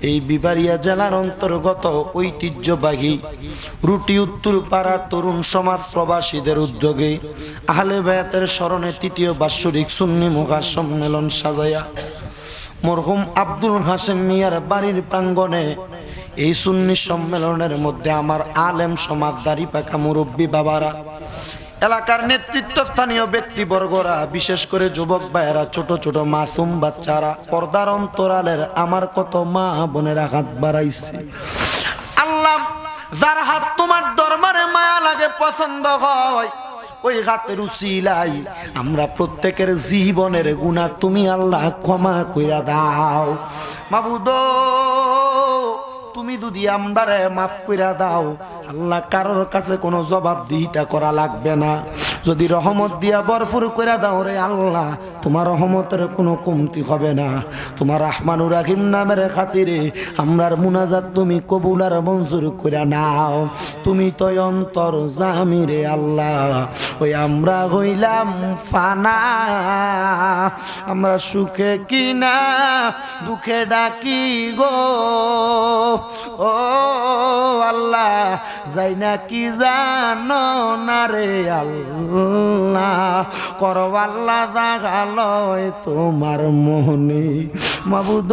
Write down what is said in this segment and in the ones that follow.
এই বিবারিয়া জেলার অন্তর্গত ঐতিহ্যবাহী রুটি উত্তর পাড়া তরুণ সমাজ প্রবাসীদের উদ্যোগে আহলে বায়াতের স্মরণে তৃতীয় বাৎসরিক সুন্নি মুখা সম্মেলন সাজায়া মরহুম আব্দুল হাসেম মিয়ার বাড়ির প্রাঙ্গণে এই সুন্নি সম্মেলনের মধ্যে আমার আলেম সমাজদারি পাকা মুরব্বী বাবারা এলাকার নেতৃত্ব স্থানীয় ব্যক্তিবর্গরা, বিশেষ করে যুবক ভাইয়েরা, ছোট ছোট মাসুম বাচ্চারা, পর্দার অন্তরালের আমার কত মা বোনেরা হাত বাড়াইছে। আল্লাহ, যার হাত তোমার দরবারে মায়া লাগে, পছন্দ হয়, ওই হাতের উচিলাই আমরা প্রত্যেকের জীবনের গুণা তুমি আল্লাহ ক্ষমা কইরা দাও। মাবুদ, তুমি যদি আমদারে মাফ কইরা দাও আল্লাহ কারোর কাছে কোনো জবাবদিহিতা করা লাগবে না। যদি রহমত দিয়া বরফুর করে দাও রে আল্লাহ তোমার রহমতের কোনো কমতি হবে না। তোমার রহমানুর রাহিম নামের খাতিরে আমরার মুনাজাত তুমি কবুল আর মঞ্জুর কইরা নাও। তুমি তো অন্তর জামি রে আল্লাহ। ওই আমরা হইলাম ফানা। আমরা সুখে কিনা দুঃখে ডাকি গো। ও আল্লাহ, যাই না কি জানো না রে আল্লাহ। করো আল্লাহ জাগালয় তোমার মোহনি মাবুদ,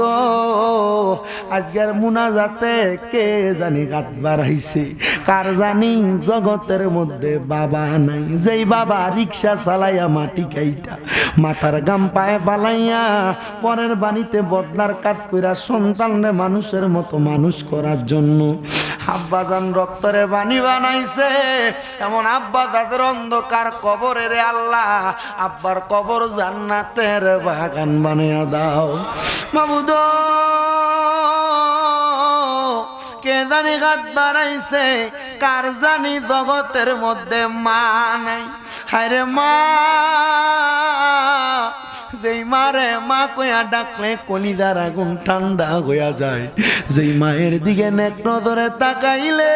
আজকের মুনাজাতে কে জানি গাত বাড়াইছে? কার জানি জগতের মধ্যে বাবা নাই? যেই বাবা রিক্সা চালাইয়া মাটি খাইটা, মাথার গাম পায়ে পালাইয়া পরের বাড়িতে বদলার কাজ কইরা সন্তানরে মানুষের মতো মানুষ করার জন্য। আব্বাজান রক্তরে বাণী বানাইছে। এমন আব্বা তাদের অন্ধকার কবরে রে আল্লাহ, আব্বার কবর জান্নাতের বাগান বানিয়ে দাও। মাবুদ, কে জানি গাত বাড়াইছে, কার জানি জগতের মধ্যে মা নাই। হায় মা। যেই মারে মা কয়া ডাকলে কলিদার আগুন ঠান্ডা হইয়া যায়। যেই মায়ের দিকে নেক নজরে তাকাইলে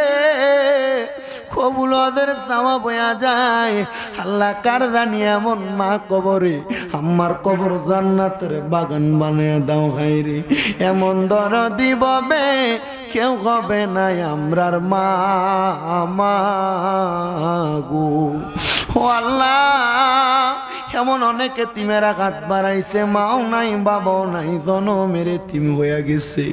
কবুল ওদের চাওয়া বয়া যায়। আল্লাহ কার জানি এমন মা কবরে আমার কবর জান্নাতের বাগান বানিয়ে দাও হাইরে এমন দর দিববে কেউ হবে নাই আমরার মা মা গো। আল্লাহ এমন অনেকে তিমের আঘাত বাড়াইছে, মাও নাই, বাবাও নাই জন মেরে তিম হয়ে গেছে।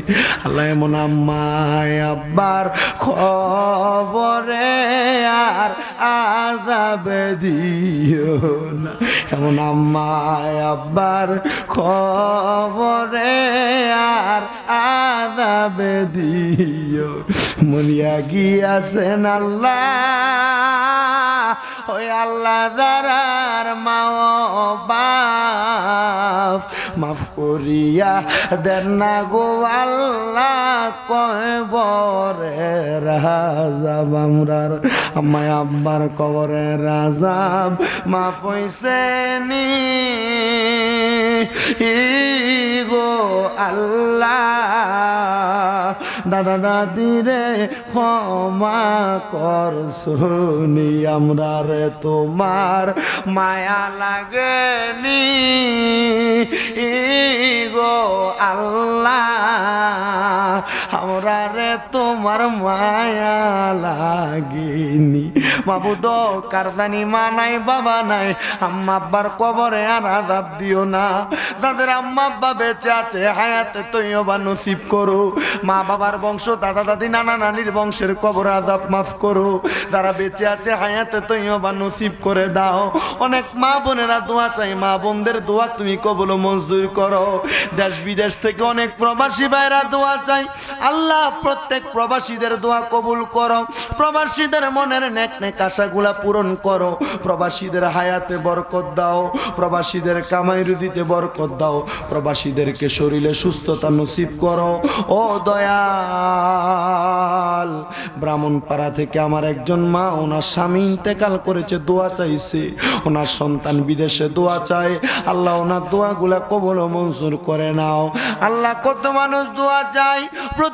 আল্লাহ এমন আম্মায় আব্বার খবরে আর আজাবে দিও না। এমন আম্মায় আব্বার খবরে আর আজাবে দিও। মনিয়া গিয়াছেন আল্লাহ। ওই আল্লাহ দারার মাও বাপ, মাফ করিয়া দেন না গো আল্লাহ, কয় বরে রাজাব আমরার। আমায় আব্বার কবরে রাজাব মাফ হইছে নি। গো আল্লাহ দাদা দাদি রে ক্ষমা কর শুনি আমরা রে তোমার মায়া লাগেনি। গো আল্লাহ আমরা রে তোমার মায়া লাগেনি। বাবু তো কারদানি মা নাই, বাবা নাই। আম্মা আব্বার কবরে আর আজাব দিও না। তাদের আম্মা আব্বা বেঁচে আছে, হায়াতে তৈও বা নসিব করো। মা বাবার বংশ, দাদা দাদি, নানা নানির বংশের কবর আজাব মাফ করো। যারা বেঁচে আছে, হায়াতে তৈও বা নসিব করে দাও। অনেক মা বোনেরা দোয়া চাই মা বোনদের দোয়া তুমি কবল মঞ্জুর করো। দেশ বিদেশ থেকে অনেক প্রবাসী ভাইরা দোয়া চাই আল্লাহ, প্রত্যেক প্রবাসীদের দোয়া কবুল করো। প্রবাসীদের মনের নেক নেক আশাগুলা পূরণ করো। প্রবাসীদের হায়াতে বরকত দাও। প্রবাসীদের কামাই রুজিতে বরকত দাও। প্রবাসীদেরকে শরীরে সুস্থতা নসিব করো। ও দয়াল, ব্রাহ্মণপাড়া থেকে আমার একজন মা, ওনার স্বামী ইন্তেকাল করেছে, দোয়া চাইছে। ওনার সন্তান বিদেশে দোয়া চায়। আল্লাহ ওনার দোয়াগুলা কবল মঞ্জুর করে নাও। আল্লাহ কত মানুষ দোয়া চায়।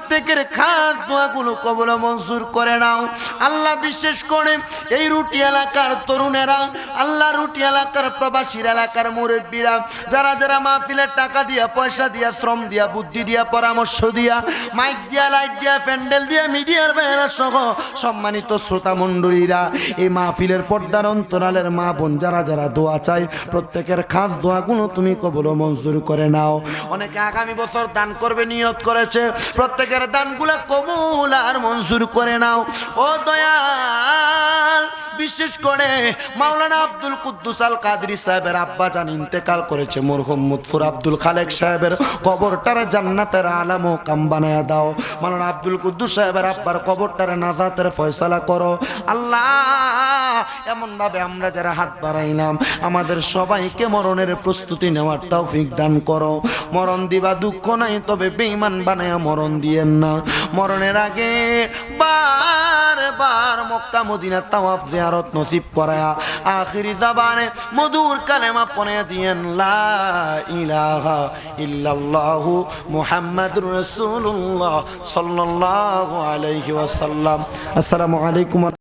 প্রত্যেকের খাস দোয়াগুলো কবল মঞ্জুর করে নাও। আল্লাহ বিশেষ করে এই রুটি এলাকার তরুণেরা, আল্লাহ রুটি এলাকার প্রবাসীর এলাকার মুরব্বীরা, যারা যারা মাহফিলের টাকা দিয়া, পয়সা দিয়া, শ্রম দিয়া, বুদ্ধি দিয়া, পরামর্শ দিয়া, মাইক দিয়া, লাইট দিয়া, প্যান্ডেল দিয়া, মিডিয়ার বাইরা সহ সম্মানিত শ্রোতা মণ্ডলীরা, এই মাহফিলের পর্দার অন্তরালের মা বোন যারা যারা দোয়া চায়, প্রত্যেকের খাস দোয়াগুলো তুমি কবল মঞ্জুর করে নাও। অনেকে আগামী বছর দান করবে, নিয়ত করেছে প্রত্যেকের দানগুলা কবুল আর মঞ্জুর করে নাও। ও দয়াল, বিশেষ করে মাওলানা আব্দুল কুদ্দুস আল কাদরি সাহেবের আব্বা জান ইন্তেকাল করেছে, মরহুম মুদফুর আব্দুল খালেক সাহেবের কবরটার জান্নাতের আলাম ও কাম বানায়া দাও। মাওলানা আব্দুল কুদ্দুস সাহেবের আব্বার কবরটারে নাজাতের ফয়সালা করো। আল্লাহ এমন ভাবে আমরা যারা হাত বাড়াইলাম, আমাদের সবাইকে মরণের প্রস্তুতি নেওয়ার তৌফিক দান করো। মরণ দিবা দুঃখ নাই, তবে বেঈমান বানায়া মরণ দিয়েন না। মরণের আগে বার মক্কা, মদিনা তাওয়াফ জিয়ারত নসিব করায়া আখিরি জাবানে মধুর কালেমা পনে দিয়েন, লা ইলাহা ইল্লাল্লাহু মুহাম্মাদুর রাসূলুল্লাহ সাল্লাল্লাহু আলাইহি ওয়াসাল্লাম। আসসালামু আলাইকুম